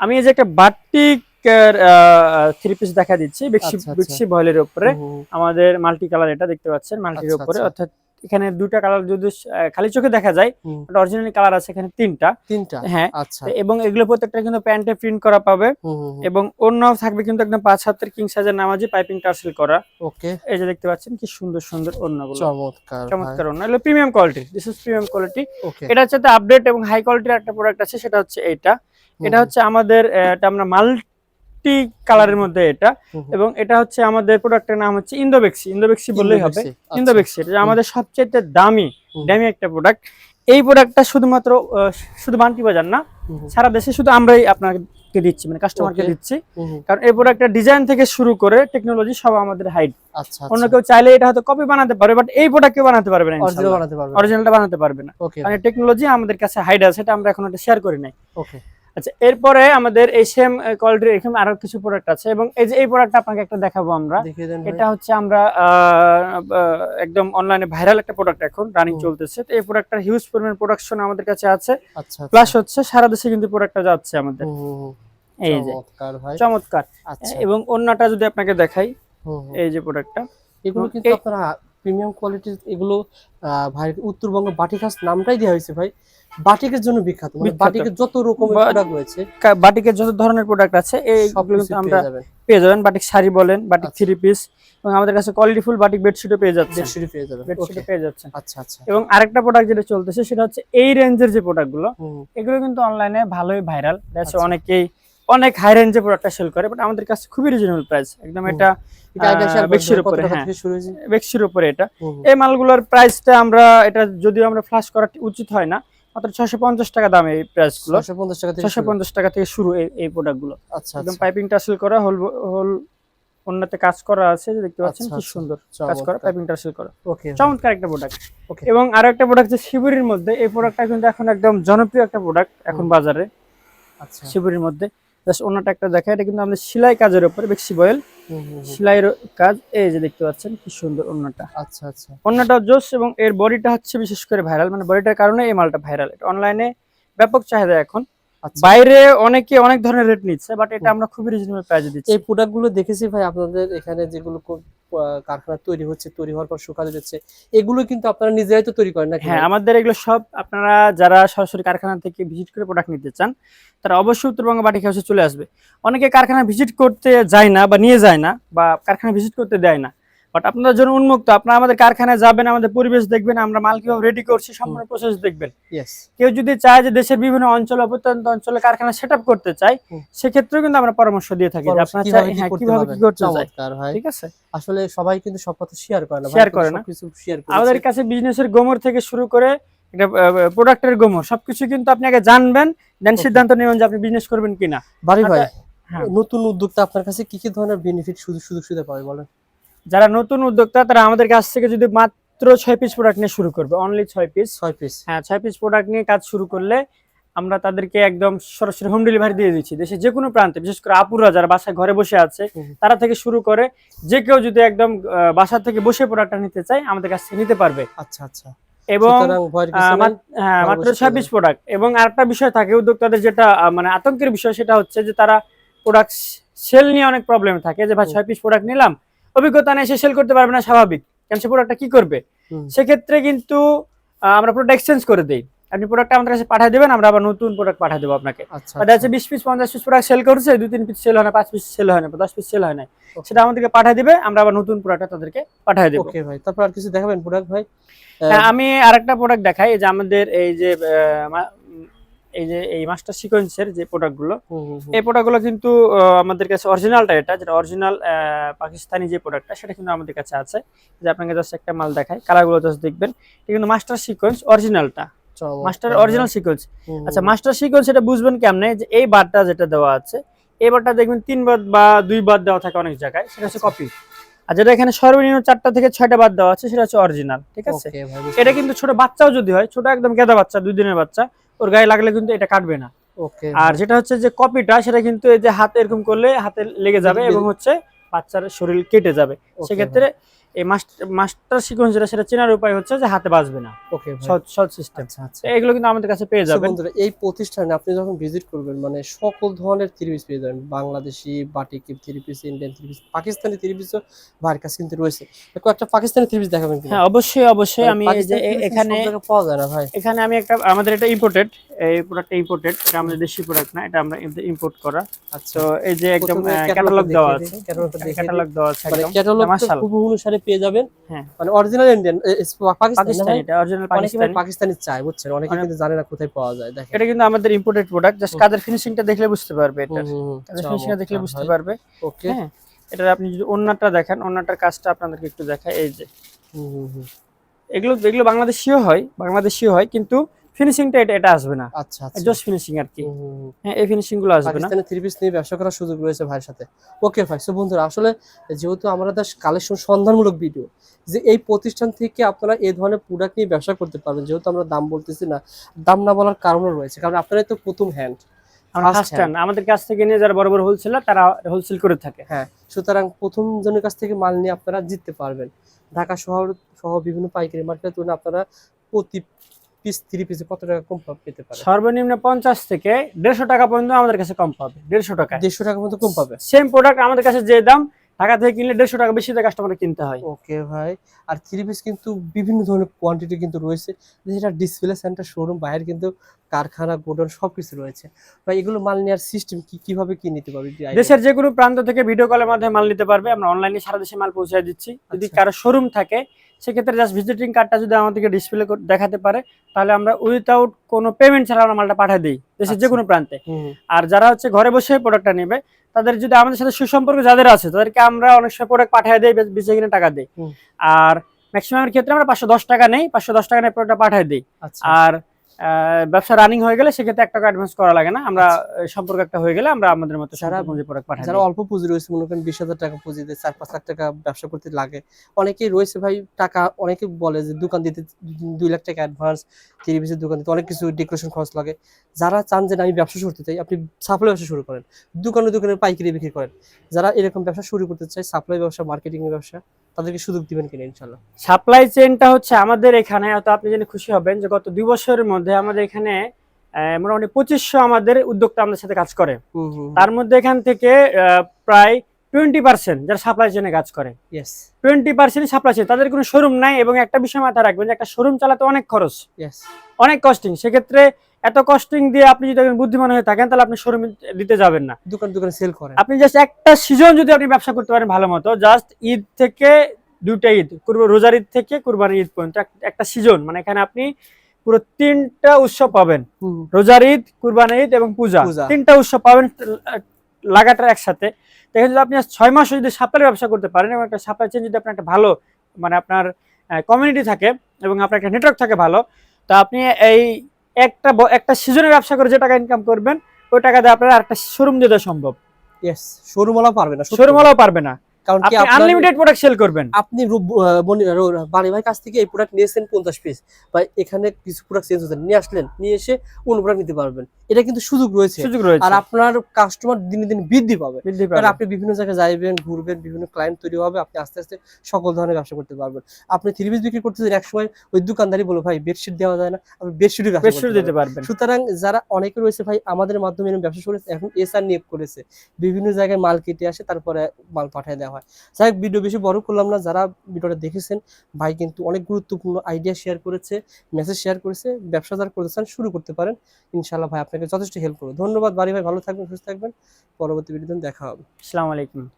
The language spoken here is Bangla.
আমি এই যে একটা বাটিক থ্রি পিস দেখা দিচ্ছি বেক্সি আচ্ছা, আচ্ছা। বয়েলের উপরে। আমাদের মাল্টি কালার এটা দেখতে পাচ্ছেন মাল্টির আচ্ছা, উপরে। আচ্ছা। অর্থাৎ এখানে দুটা কালার যদি খালি চোখে দেখা যায়। অরিজিনালি কালার আছে এখানে তিনটা। তিনটা? হ্যাঁ। আচ্ছা। এবং এগুলো প্রত্যেকটা কিন্তু প্যান্টে প্রিন্ট করা পাবে। এবং অন্য থাকবে কিন্তু একদম পাঁচ হাতের কিং সাইজের নামাজি পাইপিং টার্সেল করা। ওকে। এই যে দেখতে পাচ্ছেন কি সুন্দর সুন্দর অন্যগুলো। চমৎকার চমৎকার অন্য। এগুলো premium quality this is premium quality এটা হচ্ছে আপডেট এবং হাই কোয়ালিটির একটা প্রোডাক্ট আছে সেটা হচ্ছে এইটা। এটা হচ্ছে আমাদের এটা আমরা মাল্টি কালারের মধ্যে এটা। এবং এটা হচ্ছে আমাদের প্রোডাক্টের নাম হচ্ছে ইন্দোবেক্সি। ইন্দোবেক্সি বললেই হবে। ইন্দোবেক্সি এটা আমাদের সবচেয়ে দামি দামি একটা প্রোডাক্ট। এই প্রোডাক্টটা শুধুমাত্র শুধু বান্টি বাজার না সারা দেশে শুধু আমরাই আপনাকে দিচ্ছি মানে কাস্টমারকে দিচ্ছি। কারণ এই প্রোডাক্টের ডিজাইন থেকে শুরু করে টেকনোলজি সব আমাদের হাইট আচ্ছা অন্য কেউ চাইলে এটা হয়তো কপি বানাতে পারবে বাট এই প্রোডাক্ট কেউ বানাতে পারবে না অরিজিনালটা বানাতে পারবে না। কারণ টেকনোলজি আমাদের কাছে হাইড আছে সেটা আমরা এখন এটা শেয়ার করি নাই। ওকে আচ্ছা এরপরে আমাদের এই সেম কোয়ালিটির এখানে আরও কিছু প্রোডাক্ট আছে এবং এই যে এই প্রোডাক্টটা আপনাকে একটা দেখাবো আমরা। এটা হচ্ছে আমরা একদম অনলাইনে ভাইরাল একটা প্রোডাক্ট এখন রানিং চলতেছে। তো এই প্রোডাক্টটার হিউজ পরিমাণ প্রোডাকশন আমাদের কাছে আছে। আচ্ছা প্লাস হচ্ছে সারা দেশে কিন্তু প্রোডাক্টটা যাচ্ছে আমাদের। এই যে। চমৎকার ভাই। চমৎকার। আচ্ছা। এবং অন্যটা যদি আপনাকে দেখাই। এই যে প্রোডাক্টটা এগুলো কিন্তু আপনারা প্রিমিয়াম কোয়ালিটির এগুলো ভাই উত্তরবঙ্গ বাটিকাস নামটাই দেওয়া হয়েছে ভাই। বাটিকের জন্য বিখ্যাত। মানে বাটিকের যত রকমের প্রোডাক্ট রয়েছে বাটিকের যত ধরনের প্রোডাক্ট আছে সবকিছু কিন্তু আমরা পেয়ে যাবেন। বাটিক শাড়ি বলেন বাটিক আচ্ছা। থ্রি পিস এবং আমাদের কাছে কোয়ালিটি ফুল বাটিক বেডশিটও পেয়ে যাচ্ছে বেডশিট পেয়ে যাবেন। বেডশিটও পেয়ে যাচ্ছেন। আচ্ছা আচ্ছা। এবং আরেকটা প্রোডাক্ট যেটা চলতেছে সেটা হচ্ছে এই রেঞ্জের যে প্রোডাক্টগুলো এগুলো কিন্তু অনলাইনে ভালোই ভাইরাল আচ্ছা। অনেকেই অনেক হাই রেঞ্জে প্রোডাক্টটা সেল করে বাট আমাদের কাছে খুবই রিজনেবল প্রাইস একদম এটা বেক্সির উপরে, হ্যাঁ। বেক্সির উপরে এটা। এই মালগুলোর প্রাইসটা আমরা এটা যদিও আমরা ফ্লাশ করা উচিত হয় না মাত্র ছশো পঞ্চাশ টাকা দাম এই প্রাইসগুলো 650 টাকা থেকে ছশো শুরু। পঞ্চাশ টাকা থেকে শুরু এই এই প্রোডাক্টগুলো আচ্ছা একদম আচ্ছা। পাইপিং টাসেল করা হোল হোল অন্যতে কাজ করা আছে দেখতে পাচ্ছেন আচ্ছা, কি আচ্ছা। সুন্দর কাজ করা। পাইপিং টাসেল করা। ওকে চমৎকার একটা প্রোডাক্ট. এবং আরও একটা প্রোডাক্ট যে শিবুরির মধ্যে এই প্রোডাক্টটা কিন্তু এখন একদম জনপ্রিয় একটা প্রোডাক্ট এখন বাজারে। আচ্ছা। শিবুরির মধ্যে। জাস্ট অন্যটা একটা দেখা এটা কিন্তু আমাদের সেলাই কাজের উপরে বেক্সি বয়েল। সেলাইয়ের কাজ এই যে দেখতে পাচ্ছেন কি সুন্দর অন্যটা আচ্ছা আচ্ছা। অন্যটা জোস এবং এর বডিটা হচ্ছে বিশেষ করে ভাইরাল মানে বডিটার কারণে এই মালটা ভাইরাল এটা অনলাইনে ব্যাপক চাহিদা এখন। বাইরে অনেকে অনেক ধরনের রেট নিচ্ছে বাট এটা আমরা খুবই রিজনেবল প্রাইসে দিচ্ছি। এই প্রোডাক্টগুলো দেখেছি ভাই আপনাদের এখানে যেগুলো কারখানা তৈরি হচ্ছে তৈরি হওয়ার পর শুকাতে যাচ্ছে এগুলো কিন্তু আপনারা নিজেরাই তো তৈরি করেন নাকি হ্যাঁ আমাদের এগুলো সব আপনারা যারা সরাসরি কারখানা থেকে ভিজিট করে প্রোডাক্ট নিতে চান তারা অবশ্যই উত্তরবঙ্গ বাটিক হাউসে চলে আসবে। অনেকে কারখানা ভিজিট করতে যায় না বা নিয়ে যায় না বা কারখানা ভিজিট করতে দেয় না। বাট আপনাদের জন্য উন্মুক্ত আপনারা আমাদের কারখানায় যাবেন আমাদের পরিবেশ দেখবেন আমরা মাল কীভাবে রেডি করছি সম্পূর্ণ প্রসেস দেখবেন। কেউ যদি চায় যে দেশের বিভিন্ন অঞ্চল অপ্রত্যন্ত অঞ্চলে কারখানা সেট করতে চায়। সেক্ষেত্রেও কিন্তু আমরা পরামর্শ দিয়ে থাকি আপনারা কীভাবে কি হ্যাঁ করতে কীভাবে হবে? চায় ঠিক আছে? আসলে সবাই কিন্তু সব কথা শেয়ার করে না কিন্তু করে না। শেয়ার আমাদের কাছে বিজনেসের গোমর থেকে শুরু করে এটা প্রোডাক্টের গোমর সবকিছু কিন্তু আপনি আগে জানবেন দেন সিদ্ধান্ত নেবেন যে আপনি বিজনেস করবেন কিনা। বাড়ি ভাই হ্যাঁ। নতুন উদ্যোক্তা আপনার কাছে কি কি ধরনের বেনিফিট সুযোগ সুযোগ সুবিধা পাবে বলেন? যারা নতুন উদ্যোক্তা তারা আমাদের কাছ থেকে যদি মাত্র ছয় পিস প্রোডাক্ট নিয়ে শুরু করবে অনলি ছয় পিস ছয় পিস হ্যাঁ ছয় পিস প্রোডাক্ট নিয়ে কাজ শুরু করলে আমরা তাদেরকে একদম সরাসরি হোম ডেলিভারি দিয়ে দিচ্ছি। দেশে যে কোনো প্রান্তে বিশেষ করে আপুরা যারা বাসায় ঘরে বসে আছে তারা থেকে শুরু করে যে কেউ যদি একদম বাসা থেকে বসে প্রোডাক্টটা নিতে চায় আমাদের কাছ থেকে নিতে পারবে। আচ্ছা আচ্ছা। এবং হ্যাঁ মাত্র ছাব্বিশ প্রোডাক্ট এবং আরেকটা বিষয় থাকে উদ্যোক্তাদের যেটা মানে আতঙ্কের বিষয় সেটা হচ্ছে যে তারা প্রোডাক্ট সেল নিয়ে অনেক প্রবলেম থাকে। যে ভাই ছয় পিস প্রোডাক্ট নিলাম অভিজ্ঞতা নেই সে সেল করতে পারবে না স্বাভাবিক। কারণ সে প্রোডাক্টটা কি করবে? সেক্ষেত্রে কিন্তু আমরা প্রোডাক্ট এক্সচেঞ্জ করে দিই। আপনি প্রোডাক্ট আমাদের কাছে পাঠিয়ে দেবেন আমরা আবার নতুন প্রোডাক্ট পাঠিয়ে দেবো আপনাকে। আচ্ছা দেখা যাচ্ছে বিশ পিস পঞ্চাশ পিস প্রোডাক্ট সেল করছে দুই তিন পিস সেল হয় না পাঁচ পিস সেল হয় না দশ পিস সেল হয় না। সেটা আমাদেরকে পাঠিয়ে দিবে আমরা আবার নতুন প্রোডাক্ট তাদেরকে পাঠিয়ে দেবো। ওকে ভাই তারপর আর কিছু দেখাবেন প্রোডাক্ট ভাই? আমি আরেকটা প্রোডাক্ট দেখাই যে আমাদের এই যে এই যে এই মাস্টার সিকোয়েন্সের যে প্রোডাক্টগুলো। এই প্রোডাক্টগুলো কিন্তু আমাদের কাছে অরিজিনালটা এটা যেটা অরিজিনাল পাকিস্তানি যে প্রোডাক্টটা সেটা কিন্তু আমাদের কাছে আছে। যে আপনাকে জাস্ট একটা মাল দেখাই কালারগুলো জাস্ট দেখবেন। এটা কিন্তু মাস্টার সিকোয়েন্স অরিজিনালটা মাস্টার অরিজিনাল সিকোয়েন্স আচ্ছা মাস্টার সিকোয়েন্স এটা বুঝবেন কেমনে? যে এই বারটা যেটা দেওয়া আছে এই বারটা দেখবেন তিন বাদ বা দুই বাদ দেওয়া থাকে অনেক জায়গায় সেটা হচ্ছে কপি আর যেটা এখানে সর্বনিম্ন চারটা থেকে ছয়টা বাদ দেওয়া আছে সেটা হচ্ছে অরিজিনাল ঠিক আছে? এটা কিন্তু ছোট বাচ্চাও যদি হয় ছোট একদম গেদা বাচ্চা দুই দিনের বাচ্চা ওর গায়ে লাগলে কিন্তু এটা কাটবে না। ওকে আর যেটা হচ্ছে যে কপিটা সেটা কিন্তু এই যে হাতে এরকম করলে হাতে লেগে যাবে এবং হচ্ছে বাচ্চার শরীর কেটে যাবে। সেক্ষেত্রে এই মাস্টার সিকোয়েন্স যেটা সেটা চেনার উপায় হচ্ছে যে হাতে বাজবে না। ওকে সহজ সিস্টেম এগুলো কিন্তু আমাদের কাছে পেয়ে যাবেন। বন্ধুরা এই প্রতিষ্ঠানে আপনি যখন ভিজিট করবেন মানে সকল ধরনের থ্রি পিস পেয়ে যাবেন। Bangladeshi batik three piece Indian three piece Pakistani three পিসও ভাইয়ের কাছে কিন্তু রয়েছে। কয়েকটা পাকিস্তানি থ্রি পিস দেখাবেন হ্যাঁ অবশ্যই অবশ্যই। আমি যে এখানে পাওয়া যায় না ভাই। এখানে আমি একটা আমাদের এটা ইম্পোর্টেড এই প্রোডাক্টটা ইম্পোর্টেড এটা আমাদের দেশি প্রোডাক্ট না এটা আমরা ইম্পোর্ট করা। আচ্ছা। এই যে একদম ক্যাটালগ দেওয়া আছে। ক্যাটালগ দেওয়া আছে মানে একদম। ক্যাটালগ। খুব অনুসারে পেয়ে যাবেন। হ্যাঁ। মানে অরিজিনাল ইন্ডিয়ান পাকিস্তানি চাই এটা অরিজিনাল পাকিস্তানি। পাকিস্তানি চায় বুঝছেন? অনেকে কিন্তু জানে না কোথায় পাওয়া যায় দেখেন। এটা কিন্তু আমাদের ইম্পোর্টেড প্রোডাক্ট জাস্ট কাদের ফিনিশিংটা দেখলে বুঝতে পারবে এটা কাদের ফিনিশিংটা দেখলে বুঝতে পারবে। ওকে হ্যাঁ এটা আপনি যদি অন্যটা দেখেন অন্যটার কাজটা আপনাদেরকে একটু দেখায় এই যে। এগুলো এগুলো বাংলাদেশিও হয় বাংলাদেশিও হয় কিন্তু ফিনিশিংটা এটা এটা আসবে না। আচ্ছা আচ্ছা। জাস্ট ফিনিশিং আর কি। হ্যাঁ এই ফিনিশিংগুলো আসবে না। পাকিস্তানি থ্রি পিস নিয়ে ব্যবসা করার সুযোগ রয়েছে ভাইয়ের সাথে। ওকে ভাই সো বন্ধুরা আসলে যেহেতু আমরা কালেকশন সন্ধানমূলক ভিডিও যে এই প্রতিষ্ঠান থেকে আপনারা এই ধরনের প্রোডাক্ট নিয়ে ব্যবসা করতে পারবেন যেহেতু আমরা দাম বলতেছি না দাম না বলার কারণও রয়েছে কারণ আপনারাই তো প্রথম হ্যান্ড আমাদের কাছ থেকে নিয়ে যারা বড় বড় হোলসেলার তারা হোলসেল করে থাকে। হ্যাঁ সুতরাং প্রথম জনের কাছ থেকে মাল নিয়ে আপনারা জিততে পারবেন। ঢাকা শহর সহ বিভিন্ন পাইকারি মার্কেটের তুলনায় আপনারা প্রতি পিস থ্রি পিসে কত টাকা কম পেতে পারে? সর্বনিম্ন পঞ্চাশ থেকে দেড়শো টাকা পর্যন্ত আমাদের কাছে কম পাবে দেড়শো টাকা দেড়শো টাকা পর্যন্ত কম পাবে? সেম প্রোডাক্ট আমাদের কাছে যে দাম ঢাকা থেকে কিনলে দেড়শো টাকা বেশি দিয়ে কাস্টমার কিনতে হয়। ওকে ভাই আর থ্রি পিস কিন্তু বিভিন্ন ধরনের কোয়ান্টিটি কিন্তু রয়েছে। যেটা ডিসপ্লে সেন্টার শোরুম বাইরে কিন্তু কারখানা গোডাউন সবকিছু রয়েছে। ভাই এগুলো মাল নেওয়ার সিস্টেম কি কীভাবে কি নিতে পারবে? দেশের যে কোনো প্রান্ত থেকে ভিডিও কলের মাধ্যমে মাল নিতে পারবে। আমরা অনলাইনে সারা দেশে মাল পৌঁছে দিচ্ছি। যদি আচ্ছা। কারও শোরুম থাকে সেক্ষেত্রে জাস্ট ভিজিটিং কার্ডটা যদি আমাদেরকে ডিসপ্লে দেখাতে পারে তাহলে আমরা উইথাউট কোনো পেমেন্ট ছাড়া আমরা মালটা পাঠিয়ে দিই দেশের যে আচ্ছা। কোনো প্রান্তে। আর যারা হচ্ছে ঘরে বসে প্রোডাক্টটা নেবে তাদের যদি আমাদের সাথে সুসম্পর্ক যাদের আছে তাদেরকে আমরা অনেক সময় প্রোডাক্ট পাঠিয়ে দিই বেঁচে কিনে টাকা দিই। আর ম্যাক্সিমামের ক্ষেত্রে আমরা পাঁচশো দশ টাকা নেই পাঁচশো দশ টাকা নিয়ে প্রোডাক্টটা পাঠিয়ে দিই। আচ্ছা। আর ব্যবসা রানিং হয়ে গেলে সেক্ষেত্রে এক টাকা অ্যাডভান্স করা লাগে না। আমরা আচ্ছা। সম্পর্ক একটা হয়ে গেলে আমরা আমাদের মতো যারা- প্রোডাক্ট পাঠাই। যারা অল্প পুঁজি রয়েছে মনে করেন বিশ হাজার টাকা পুঁজি দিয়ে চার পাঁচ লাখ টাকা ব্যবসা করতে লাগে অনেকেই রয়েছে ভাই টাকা অনেকে বলে যে দোকান দিতে দুই লাখ টাকা অ্যাডভান্স পিসের দোকান দিতে অনেক কিছু ডেকোরেশন খরচ লাগে। যারা চান যে আমি ব্যবসা শুরু করতে চাই আপনি সাপ্লাই ব্যবসা শুরু করেন। দোকানে দোকানে পাইকারি বিক্রি করেন। যারা এরকম ব্যবসা শুরু করতে চায় সাপ্লাই ব্যবসা মার্কেটিং এর ব্যবসা তাদেরকে সুযোগ দিবেন কিনা ইনশাল্লাহ সাপ্লাই চেইনটা হচ্ছে আমাদের এখানে হয়তো আপনি জেনে খুশি হবেন যে গত দুই বছরের মধ্যে আমাদের এখানে মোটামুটি পঁচিশশো আমাদের উদ্যোক্তা আমাদের সাথে কাজ করে। তার মধ্যে এখান থেকে প্রায় টোয়েন্টি পার্সেন্ট যারা সাপ্লাই চেনে কাজ করে। টোয়েন্টি পার্সেন্ট সাপ্লাই চেন তাদের কোনো শোরুম নাই এবং একটা বিষয় মাথায় রাখবেন যে একটা শোরুম চালাতে অনেক খরচ। অনেক কস্টিং সেক্ষেত্রে এত কস্টিং দিয়ে আপনি যদি বুদ্ধিমান হয়ে থাকেন তাহলে আপনি শোরুম দিতে যাবেন না। দোকান দোকানে সেল করেন। আপনি জাস্ট একটা সিজন যদি আপনি ব্যবসা করতে পারেন ভালো মতো জাস্ট ঈদ থেকে দুইটা ঈদ কুরব রোজার ঈদ থেকে কুরবানি ঈদ পর্যন্ত একটা সিজন মানে এখানে আপনি পুরো তিনটা উৎসব পাবেন। রোজার ঈদ কুরবানি ঈদ এবং পূজা। তিনটা উৎসব পাবেন লাগাতার একসাথে। দেখেন যদি আপনি ছয় মাস যদি সাপ্লাই ব্যবসা করতে পারেন এবং একটা সাপ্লাই চেন যদি আপনার একটা ভালো মানে আপনার কমিউনিটি থাকে এবং আপনার একটা নেটওয়ার্ক থাকে ভালো তা আপনি এই একটা একটা সিজনে ব্যবসা করে যে টাকা ইনকাম করবেন ওই টাকা দিয়ে আপনার একটা শোরুম দিতে সম্ভব। ইয়েস হলেও পারবে না শোরুম হলেও পারবে না। কারণ কি আপনি আনলিমিটেড প্রোডাক্ট সেল করবেন। আপনি বনি- ভাই কাছ থেকে এই প্রোডাক্ট নিয়েছেন পঞ্চাশ পিস বা এখানে কিছু প্রোডাক্ট চেঞ্জ হচ্ছে নিয়ে আসলেন নিয়ে এসে অন্য প্রোডাক্ট নিতে পারবেন। এটা কিন্তু সুযোগ রয়েছে। সুযোগ রয়েছে। আর আপনার কাস্টমার দিনে দিনে বৃদ্ধি পাবে। কারণ আপনি বিভিন্ন জায়গায় যাইবেন ঘুরবেন বিভিন্ন ক্লায়েন্ট তৈরি হবে আপনি আস্তে আস্তে সকল ধরনের ব্যবসা করতে পারবেন। আপনি থ্রি পিস বিক্রি করতেছেন এক সময় ওই দোকানদারি বলো ভাই বেডশিট দেওয়া যায় না। আপনি ব্যবসা দিতে পারবেন। পারবেন। সুতরাং যারা অনেকে রয়েছে ভাই আমাদের মাধ্যমে ব্যবসা করেছে এখন এসআর নিয়োগ করেছে। বিভিন্ন জায়গায় মাল কেটে আসে তারপরে মাল পাঠিয়ে দেওয়া হয়। যাই হোক, ভিডিও বেশি বড় করলাম না যারা ভিডিওটা দেখেছেন ভাই কিন্তু অনেক গুরুত্বপূর্ণ আইডিয়া শেয়ার করেছে মেসেজ শেয়ার করেছে ব্যবসা যারা করতে চান শুরু করতে পারেন। ইনশাল্লাহ ভাই আপনাকে যথেষ্ট হেল্প করবে। ধন্যবাদ বাড়ি ভাই ভালো থাকবেন সুস্থ থাকবেন। পরবর্তী ভিডিও দেখা হবে। আসসালামু আলাইকুম।